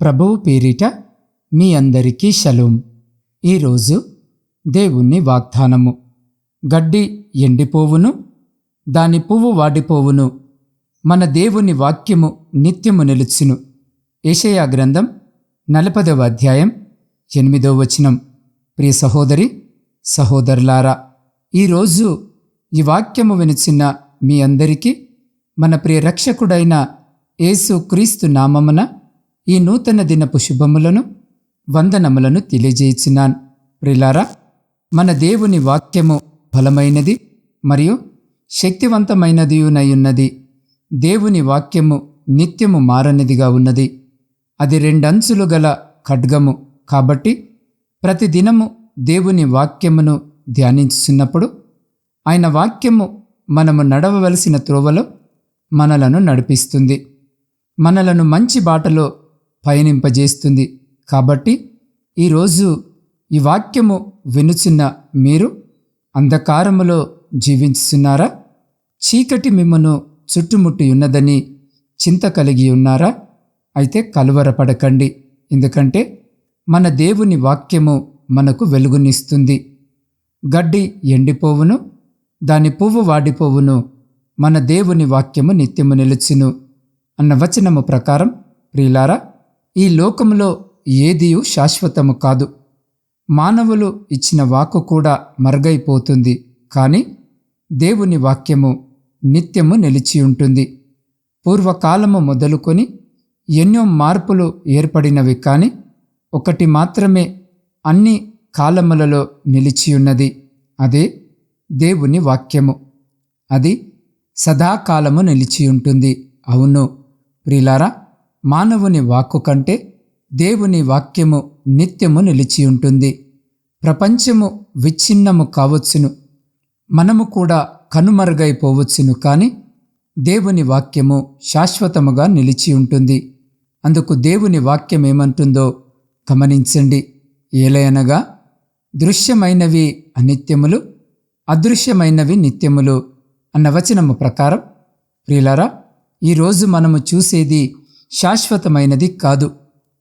ప్రభువు పేరిట మీ అందరికీ షలోం. ఈరోజు దేవుని వాగ్దానము. గడ్డి ఎండిపోవును దాని పువ్వు వాడిపోవును. మన దేవుని వాక్యము నిత్యము నిలుచును. ఏషయా గ్రంథం నలపదవ అధ్యాయం ఎనిమిదవ వచనం. ప్రియ సహోదరి సహోదరులారా ఈరోజు ఈ వాక్యము వినిచిన మీ అందరికీ మన ప్రియ రక్షకుడైన యేసు క్రీస్తు నామమున ఈ నూతన దినపు శుభములను వందనములను తెలియజేయించినాన్ ప్రిలారా మన దేవుని వాక్యము బలమైనది మరియు శక్తివంతమైనదియునయున్నది. దేవుని వాక్యము నిత్యము మారనిదిగా ఉన్నది. అది రెండంచులు గల ఖడ్గము కాబట్టి ప్రతిదినము దేవుని వాక్యమును ధ్యానించున్నప్పుడు ఆయన వాక్యము మనము నడవవలసిన త్రోవలో మనలను నడిపిస్తుంది. మనలను మంచి బాటలో పయనింపజేస్తుంది. కాబట్టి ఈరోజు ఈ వాక్యము వినుచున్న మీరు అంధకారములో జీవించుతున్నారా చీకటి మిమ్మను చుట్టుముట్టి ఉన్నదని చింత కలిగి ఉన్నారా? అయితే కలువరపడకండి. ఎందుకంటే మన దేవుని వాక్యము మనకు వెలుగునిస్తుంది. గడ్డి ఎండిపోవును దాని పువ్వు వాడిపోవును మన దేవుని వాక్యము నిత్యము నిలుచును అన్న వచనము ప్రకారం ప్రియులారా ఈ లోకములో ఏదియు శాశ్వతము కాదు. మానవులు ఇచ్చిన వాక్కు కూడా మరుగైపోతుంది. కానీ దేవుని వాక్యము నిత్యము నిలిచి ఉంటుంది. పూర్వకాలము మొదలుకొని ఎన్నో మార్పులు ఏర్పడినవి కానీ ఒకటి మాత్రమే అన్ని కాలములలో నిలిచియున్నది అదే దేవుని వాక్యము. అది సదాకాలము నిలిచి ఉంటుంది. అవును ప్రిలారా మానవుని వాక్కు కంటే దేవుని వాక్యము నిత్యము నిలిచి ఉంటుంది. ప్రపంచము విచ్ఛిన్నము కావచ్చును. మనము కూడా కనుమరుగైపోవచ్చును కానీ దేవుని వాక్యము శాశ్వతముగా నిలిచి ఉంటుంది. అందుకు దేవుని వాక్యం ఏమంటుందో గమనించండి. ఏలయనగా దృశ్యమైనవి అనిత్యములు అదృశ్యమైనవి నిత్యములు అన్న వచనము ప్రకారం ప్రియులరా ఈరోజు మనము చూసేది శాశ్వతమైనది కాదు.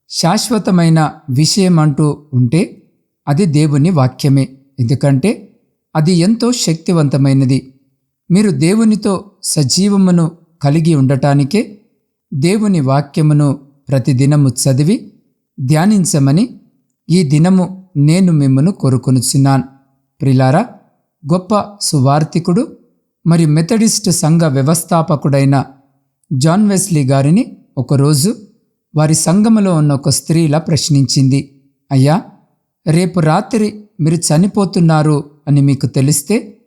శాశ్వతమైన విషయం అంటూ ఉంటే అది దేవుని వాక్యమే. ఎందుకంటే అది ఎంతో శక్తివంతమైనది. మీరు దేవునితో సజీవమును కలిగి ఉండటానికే దేవుని వాక్యమును ప్రతిదినము చదివి ధ్యానించమని ఈ దినము నేను మిమ్మను కోరుకొనుచున్నాను. ప్రిలారా గొప్ప సువార్తికుడు మరియు మెథడిస్ట్ సంఘ వ్యవస్థాపకుడైన జాన్ వెస్లీ గారిని ఒకరోజు వారి సంఘములో ఉన్న ఒక స్త్రీలా ప్రశ్నించింది అయ్యా రేపు రాత్రి మీరు చనిపోతున్నారు అని మీకు తెలిస్తే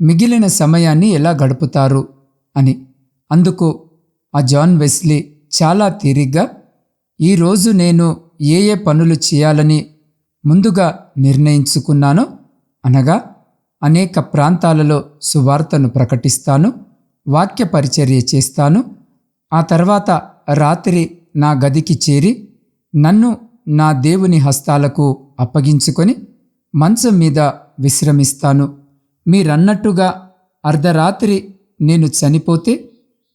మిగిలిన సమయాన్ని ఎలా గడుపుతారు? అని. అందుకు ఆ జాన్ వెస్లీ చాలా తీరిగ్గా ఈరోజు నేను ఏ ఏ పనులు చేయాలని ముందుగా నిర్ణయించుకున్నానో? అనగా అనేక ప్రాంతాలలో సువార్తను ప్రకటిస్తాను వాక్య పరిచర్య చేస్తాను ఆ తర్వాత రాత్రి నా గదికి చేరి నన్ను నా దేవుని హస్తాలకు అప్పగించుకొని మంచం మీద విశ్రమిస్తాను. మీరన్నట్టుగా అర్ధరాత్రి నేను చనిపోతే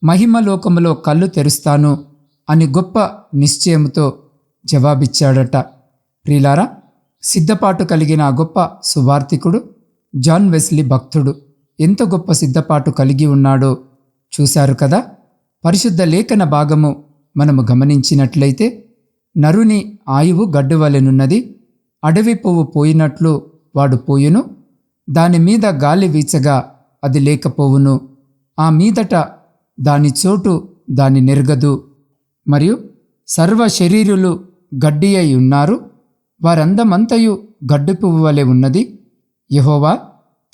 మహిమలోకములో కళ్ళు తెరుస్తాను అని గొప్ప నిశ్చయముతో జవాబిచ్చాడట. ప్రిలారా సిద్ధపాటు కలిగిన ఆ గొప్ప సువార్థికుడు జాన్ వెస్లీ భక్తుడు ఎంత గొప్ప సిద్ధపాటు కలిగి ఉన్నాడో చూశారు కదా? పరిశుద్ధ లేఖన భాగము మనము గమనించినట్లయితే నరుని ఆయువు గడ్డువలెనున్నది అడవి పువ్వు పోయినట్లు వాడు పోయును దాని మీద గాలి వీచగా అది లేకపోవును ఆ మీదట దాని చోటు దాని నెరగదు. మరియు సర్వ శరీరులు గడ్డి అయి ఉన్నారు వారందమంతయు గడ్డి పువ్వు వలె ఉన్నది. యహోవా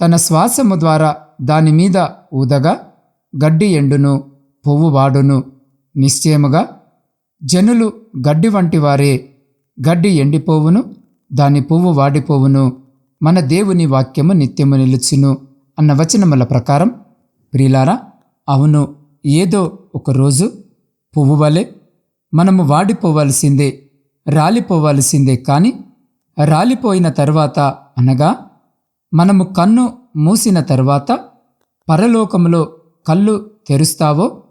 తన శ్వాసము ద్వారా దాని మీద ఊదగా గడ్డి ఎండును. పువ్వు వాడును నిశ్చయముగా జనులు గడ్డి వంటి వారే గడ్డి ఎండిపోవును దాని పువ్వు వాడిపోవును. మన దేవుని వాక్యము నిత్యము నిలుచును అన్న వచనముల ప్రకారం ప్రియులారా అవును ఏదో ఒకరోజు పువ్వు వలె మనము వాడిపోవలసిందే రాలిపోవలసిందే కానీ రాలిపోయిన తర్వాత అనగా మనము కన్ను మూసిన తర్వాత పరలోకములో కళ్ళు తెరుస్తావో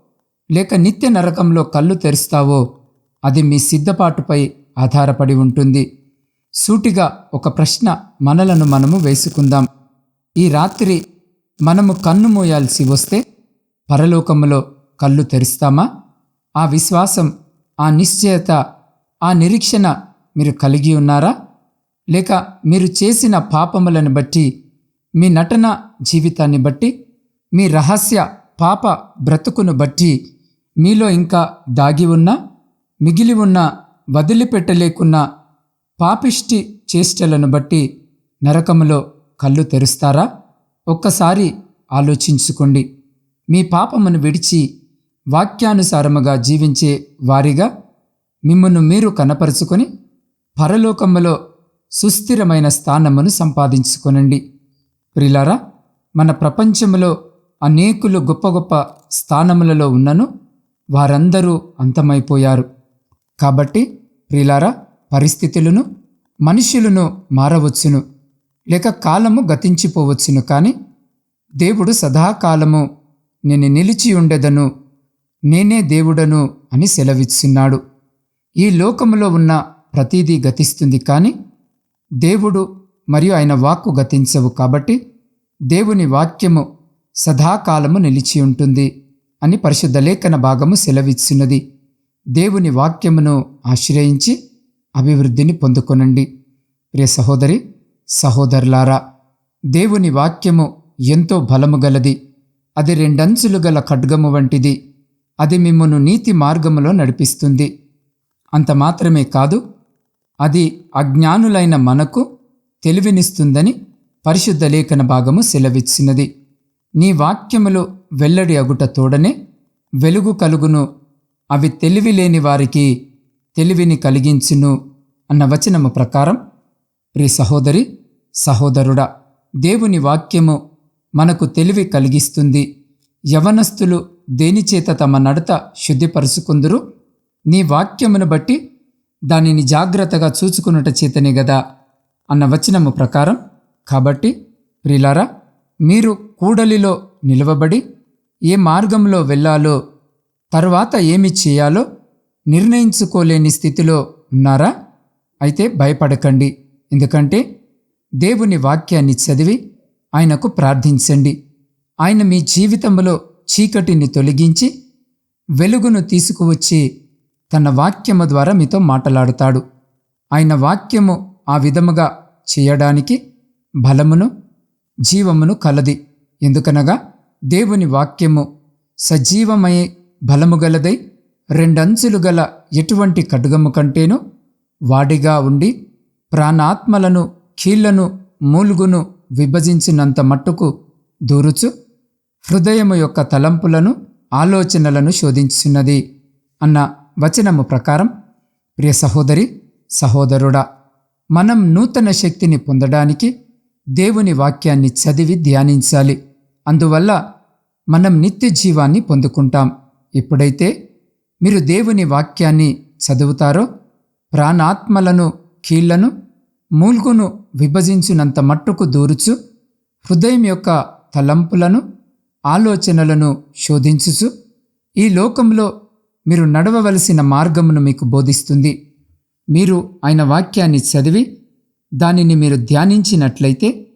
లేక నిత్య నరకంలో కళ్ళు తెరుస్తావో అది మీ సిద్ధపాటుపై ఆధారపడి ఉంటుంది. సూటిగా ఒక ప్రశ్న మనలను మనము వేసుకుందాం. ఈ రాత్రి మనము కన్ను మూయాల్సి వస్తే పరలోకములో కళ్ళు తెరుస్తామా? ఆ విశ్వాసం ఆ నిశ్చయత ఆ నిరీక్షణ మీరు కలిగి ఉన్నారా? లేక మీరు చేసిన పాపములను బట్టి మీ నటన జీవితాన్ని బట్టి మీ రహస్య పాప బ్రతుకును బట్టి మీలో ఇంకా దాగి ఉన్న మిగిలి ఉన్న వదిలిపెట్టలేకున్న పాపిష్టి చేష్టలను బట్టి నరకములో కళ్ళు తెరుస్తారా? ఒక్కసారి ఆలోచించుకోండి. మీ పాపమును విడిచి వాక్యానుసారముగా జీవించే వారిగా మిమ్మల్ని మీరు కనపరుచుకొని పరలోకములో సుస్థిరమైన స్థానమును సంపాదించుకొనండి. ప్రిలారా మన ప్రపంచంలో అనేకులు గొప్ప గొప్ప స్థానములలో ఉన్నను వారందరూ అంతమైపోయారు. కాబట్టి ప్రిలారా పరిస్థితులను మనుషులను మారవచ్చును. లేక కాలము గతించిపోవచ్చును కానీ దేవుడు సదాకాలము నేను నిలిచి ఉండెదను నేనే దేవుడను అని సెలవిస్తున్నాడు ఈ లోకములో ఉన్న ప్రతిదీ గతిస్తుంది కానీ దేవుడు మరియు ఆయన వాక్కు గతించవు కాబట్టి దేవుని వాక్యము సదాకాలము నిలిచి ఉంటుంది. అని పరిశుద్ధ లేఖన భాగము సెలవిచ్చినది దేవుని వాక్యమును ఆశ్రయించి అభివృద్ధిని పొందుకొనండి. ప్రియ సహోదరి సహోదరులారా దేవుని వాక్యము ఎంతో బలము గలది. అది రెండంచులు గల ఖడ్గము వంటిది. అది మిమ్మను నీతి మార్గములో నడిపిస్తుంది. అంత మాత్రమే కాదు అది అజ్ఞానులైన మనకు తెలివినిస్తుందని పరిశుద్ధ లేఖన భాగము సెలవిచ్చినది నీ వాక్యములు వెల్లడి అగుట తోడనే వెలుగు కలుగును. అవి తెలివి లేని వారికి తెలివిని కలిగించును అన్న వచనము ప్రకారం ప్రి సహోదరి సహోదరుడా దేవుని వాక్యము మనకు తెలివి కలిగిస్తుంది. యవనస్తులు దేనిచేత తమ నడత శుద్ధిపరుచుకుందురు? నీ వాక్యమును బట్టి దానిని జాగ్రత్తగా చూచుకున్నట చేతనే గదా అన్న వచనము ప్రకారం. కాబట్టి ప్రిలారా మీరు కూడలిలో నిలవబడి ఏ మార్గంలో వెళ్ళాలో తర్వాత ఏమి చేయాలో నిర్ణయించుకోలేని స్థితిలో ఉన్నారా? అయితే భయపడకండి. ఎందుకంటే దేవుని వాక్యాన్ని చదివి ఆయనకు ప్రార్థించండి. ఆయన మీ జీవితంలో చీకటిని తొలగించి వెలుగును తీసుకువచ్చి తన వాక్యము ద్వారా మీతో మాట్లాడుతాడు. ఆయన వాక్యము ఆ విధముగా చేయడానికి బలమును జీవమును కలది. ఎందుకనగా దేవుని వాక్యము సజీవమై బలము గలదై రెండంచులు గల ఎటువంటి కడుగము కంటేనూ వాడిగా ఉండి ప్రాణాత్మలను కీళ్ళను మూలుగును విభజించినంత మట్టుకు దూరుచు హృదయము యొక్క తలంపులను ఆలోచనలను శోధించున్నది అన్న వచనము ప్రకారం ప్రియ సహోదరి సహోదరుడా మనం నూతన శక్తిని పొందడానికి దేవుని వాక్యాన్ని చదివి ధ్యానించాలి. అందువల్ల మనం నిత్య జీవాన్ని పొందుకుంటాం. ఎప్పుడైతే మీరు దేవుని వాక్యాన్ని చదువుతారో ప్రాణాత్మలను కీళ్ళను మూల్గును విభజించినంత మట్టుకు దూరుచు హృదయం యొక్క తలంపులను ఆలోచనలను శోధించుచు ఈ లోకంలో మీరు నడవవలసిన మార్గమును మీకు బోధిస్తుంది. మీరు ఆయన వాక్యాన్ని చదివి దానిని మీరు ధ్యానించినట్లయితే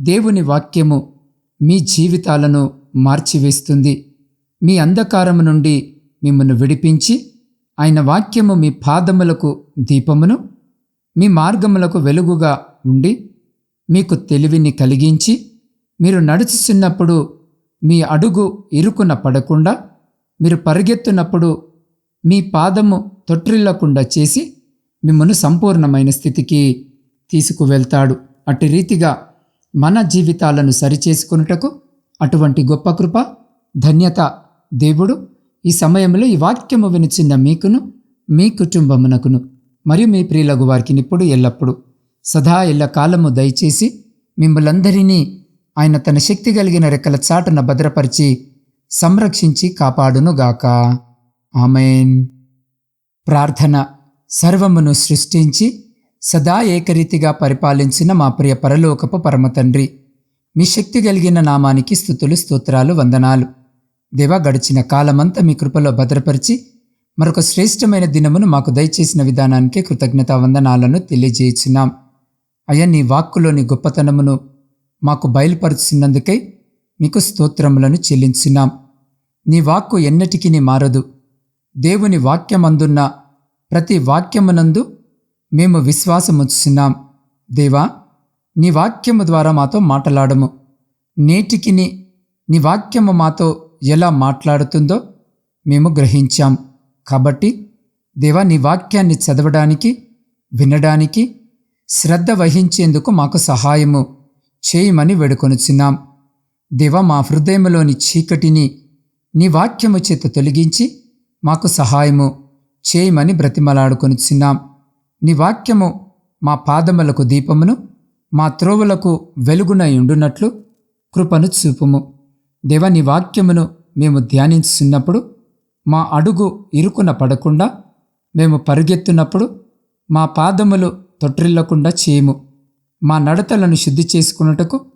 దేవుని వాక్యము మీ జీవితాలను మార్చివేస్తుంది. మీ అంధకారము నుండి మిమ్మల్ని విడిపించి ఆయన వాక్యము మీ పాదములకు దీపమును మీ మార్గములకు వెలుగుగా ఉండి మీకు తెలివిని కలిగించి మీరు నడుచుచున్నప్పుడు మీ అడుగు ఇరుకున పడకుండా మీరు పరిగెత్తున్నప్పుడు మీ పాదము తొట్టిల్లకుండా చేసి మిమ్మల్ని సంపూర్ణమైన స్థితికి తీసుకువెళ్తాడు. అట్టి రీతిగా మన జీవితాలను సరిచేసుకున్నటకు అటువంటి గొప్ప కృప ధన్యత దేవుడు ఈ సమయంలో ఈ వాక్యము వినిచిన్న మీకును మీ కుటుంబమునకును మరియు మీ ప్రియులగు వారికి ఇప్పుడు ఎల్లప్పుడు సదా ఎల్ల కాలము దయచేసి మిమ్మలందరినీ ఆయన తన శక్తి కలిగిన రెక్కల చాటున భద్రపరిచి సంరక్షించి కాపాడునుగాక. ఆమెన్. ప్రార్థన సర్వమును సృష్టించి సదా ఏకరీతిగా పరిపాలించిన మా ప్రియ పరలోకపు పరమతండ్రి. మీ శక్తి కలిగిన నామానికి స్థుతులు స్తోత్రాలు వందనాలు. దేవా గడిచిన కాలమంతా మీ కృపలో భద్రపరిచి మరొక శ్రేష్టమైన దినమును మాకు దయచేసిన విధానానికి కృతజ్ఞతా వందనాలను తెలియజేయించున్నాం. అయ్యా నీ వాక్కులోని గొప్పతనమును మాకు బయలుపరుచున్నందుకై మీకు స్తోత్రములను చెల్లించున్నాం. నీ వాక్కు ఎన్నటికీ మారదు. దేవుని వాక్యమందున్న ప్రతి వాక్యమునందు మేము విశ్వాసముచ్చున్నాం దేవా నీ వాక్యము ద్వారా మాతో మాట్లాడము. నేటికిని నీ వాక్యము మాతో ఎలా మాట్లాడుతుందో మేము గ్రహించాం. కాబట్టి దేవా నీ వాక్యాన్ని చదవడానికి వినడానికి శ్రద్ధ వహించేందుకు మాకు సహాయము చేయమని వేడుకొనుచున్నాం. దేవా మా హృదయములోని చీకటిని నీ వాక్యము చేత తొలగించి మాకు సహాయము చేయమని బ్రతిమలాడుకొనుచున్నాం. నీ వాక్యము మా పాదములకు దీపమును మా త్రోవులకు వెలుగునై ఉండునట్లు కృపను చూపుము. దేవ నీ వాక్యమును మేము ధ్యానించున్నప్పుడు మా అడుగు ఇరుకున పడకుండా మేము పరుగెత్తున్నప్పుడు మా పాదములు తొట్రిల్లకుండా చేయము. మా నడతలను శుద్ధి చేసుకున్నటకు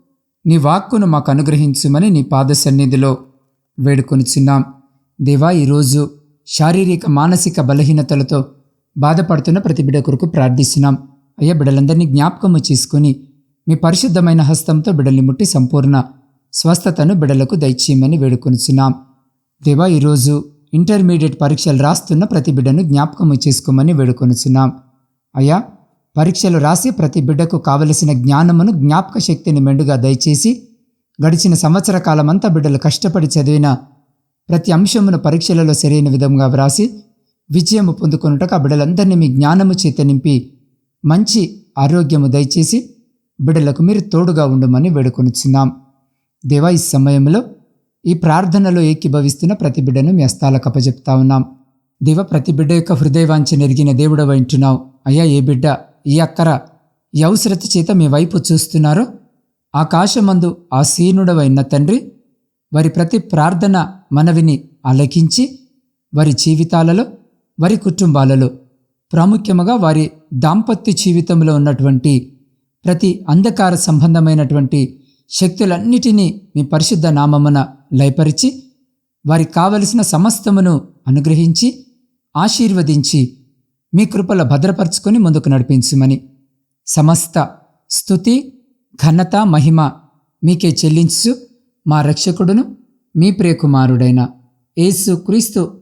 నీ వాక్కును మాకు అనుగ్రహించుమని నీ పాద సన్నిధిలో వేడుకొనిచున్నాం. దేవా ఈరోజు శారీరక మానసిక బలహీనతలతో బాధపడుతున్న ప్రతి బిడ్డ కొరకు ప్రార్థిస్తున్నాం. అయ్యా బిడ్డలందరినీ జ్ఞాపకము చేసుకుని మీ పరిశుద్ధమైన హస్తంతో బిడ్డల్ని ముట్టి సంపూర్ణ స్వస్థతను బిడ్డలకు దయచేయమని వేడుకొనిచున్నాం. దేవా ఈరోజు ఇంటర్మీడియట్ పరీక్షలు రాస్తున్న ప్రతి బిడ్డను జ్ఞాపకము చేసుకోమని వేడుకొనిచున్నాం. అయ్యా పరీక్షలు రాసి ప్రతి బిడ్డకు కావలసిన జ్ఞానమును జ్ఞాపక శక్తిని మెండుగా దయచేసి గడిచిన సంవత్సర కాలమంతా బిడ్డలు కష్టపడి చదివిన ప్రతి అంశమును పరీక్షలలో సరైన విధంగా వ్రాసి విజయము పొందుకొనుటకు ఆ బిడ్డలందరినీ మీ జ్ఞానము చేత నింపి మంచి ఆరోగ్యము దయచేసి బిడ్డలకు మీరు తోడుగా ఉండమని వేడుకొనిచున్నాం. దేవా ఈ సమయంలో ఈ ప్రార్థనలో ఏకీభవిస్తున్న ప్రతి బిడ్డను మీ హస్తాలకు అప్పజెప్తా ఉన్నాం. దేవ ప్రతి బిడ్డ యొక్క హృదయవాంఛ నెరిగిన దేవుడు వింటున్నావు అయ్యా ఏ బిడ్డ ఈ అక్కర ఈ అవసరత చేత మీ వైపు చూస్తున్నారో ఆకాశమందు ఆ తండ్రి వారి ప్రతి ప్రార్థన మనవిని ఆలకించి వారి జీవితాలలో వారి కుటుంబాలలో. ప్రాముఖ్యముగా వారి దాంపత్య జీవితంలో ఉన్నటువంటి ప్రతి అంధకార సంబంధమైనటువంటి శక్తులన్నిటినీ మీ పరిశుద్ధ నామమున లయపరిచి వారికి కావలసిన సమస్తమును అనుగ్రహించి ఆశీర్వదించి మీ కృపల భద్రపరుచుకొని ముందుకు నడిపించమని. సమస్త స్థుతి ఘనత మహిమ మీకే చెల్లించు మా రక్షకుడును మీ ప్రియకుమారుడైన యేసు క్రీస్తు